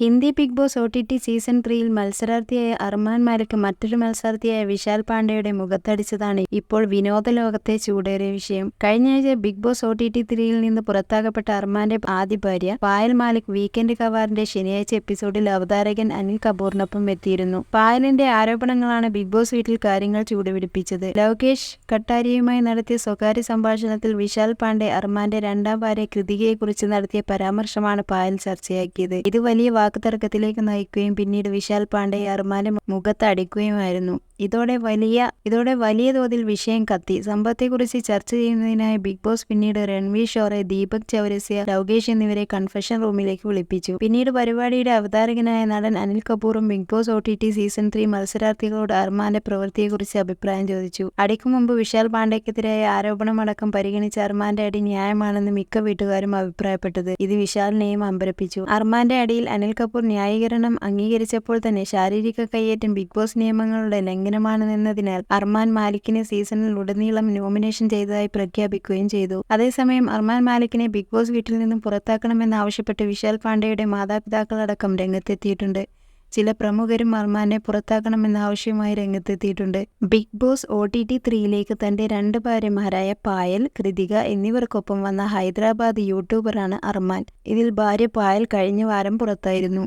Hindi Bigg Boss O T T season ത്രീയിൽ മത്സരാർത്ഥിയായ അർമാൻ മാലിക് മറ്റൊരു മത്സരാർത്ഥിയായ വിശാൽ പാണ്ഡെയുടെ മുഖത്തടിച്ചതാണ് ഇപ്പോൾ വിനോദ ലോകത്തെ ചൂടേറിയ വിഷയം. കഴിഞ്ഞയാഴ്ച Bigg Boss O T T ത്രീയിൽ നിന്ന് പുറത്താകപ്പെട്ട അർമാന്റെ ആദ്യ ഭാര്യ പായൽ മാലിക് വീക്കെൻഡ് കവാറിന്റെ ശനിയാഴ്ച എപ്പിസോഡിൽ അവതാരകൻ അനിൽ കപൂറിനൊപ്പം എത്തിയിരുന്നു. പായലിന്റെ ആരോപണങ്ങളാണ് ബിഗ് ബോസ് വീട്ടിൽ കാര്യങ്ങൾ ചൂടുപിടിപ്പിച്ചത്. ലോകേഷ് കട്ടാരിയുമായി നടത്തിയ സ്വകാര്യ സംഭാഷണത്തിൽ വിശാൽ പാണ്ഡെ അർമാന്റെ രണ്ടാം ഭാര്യ കൃതികയെക്കുറിച്ച് നടത്തിയ പരാമർശമാണ് പായൽ ചർച്ചയാക്കിയത്. ഇത് വലിയ വാക്കുതർക്കത്തിലേക്ക് നയിക്കുകയും പിന്നീട് വിശാൽ പാണ്ഡെ അർമാന്റെ മുഖത്ത് അടിക്കുകയുമായിരുന്നു ഇതോടെ വലിയ ഇതോടെ വലിയ തോതിൽ വിഷയം കത്തി. സംഭവത്തെക്കുറിച്ച് ചർച്ച ചെയ്യുന്നതിനായി ബിഗ് ബോസ് പിന്നീട് രൺവീർ ഷോറെ ദീപക് ചൗരസ്യ ലൗകേഷ് എന്നിവരെ കൺഫഷൻ റൂമിലേക്ക് വിളിപ്പിച്ചു. പിന്നീട് പരിപാടിയുടെ അവതാരകനായ നടൻ Anil കപൂറും Bigg Boss O T T season three മത്സരാർത്ഥികളോട് അർമാന്റെ പ്രവൃത്തിയെക്കുറിച്ച് അഭിപ്രായം ചോദിച്ചു. അടിക്കു മുമ്പ് വിശാൽ പാണ്ഡെക്കെതിരായ ആരോപണമടക്കം പരിഗണിച്ച അർമാന്റെ അടി ന്യായമാണെന്ന് മിക്ക വീട്ടുകാരും അഭിപ്രായപ്പെട്ടത്. ഇത് വിശാലിനെയും അമ്പരപ്പിച്ചു. അർമാന്റെ അടിയിൽ അനിൽ കപൂർ ന്യായീകരണം അംഗീകരിച്ചപ്പോൾ തന്നെ ശാരീരിക കയ്യേറ്റം ബിഗ് ബോസ് നിയമങ്ങളുടെ ലംഘനമാണെന്നതിനാൽ അർമാൻ മാലിക്കിനെ സീസണിൽ ഉടനീളം നോമിനേഷൻ ചെയ്തതായി പ്രഖ്യാപിക്കുകയും ചെയ്തു. അതേസമയം അർമാൻ മാലിക്കിനെ ബിഗ് ബോസ് വീട്ടിൽ നിന്നും പുറത്താക്കണമെന്നാവശ്യപ്പെട്ട് വിശാൽ പാണ്ഡെയുടെ മാതാപിതാക്കളടക്കം രംഗത്തെത്തിയിട്ടുണ്ട്. ചില പ്രമുഖരും അർമാനെ പുറത്താക്കണമെന്ന ആവശ്യമായി രംഗത്തെത്തിയിട്ടുണ്ട്. Bigg Boss O T T ത്രീയിലേക്ക് തന്റെ രണ്ട് ഭാര്യമാരായ പായൽ കൃതിക എന്നിവർക്കൊപ്പം വന്ന ഹൈദരാബാദ് യൂട്യൂബറാണ് അർമാൻ. ഇതിൽ ഭാര്യ പായൽ കഴിഞ്ഞ വാരം പുറത്തായിരുന്നു.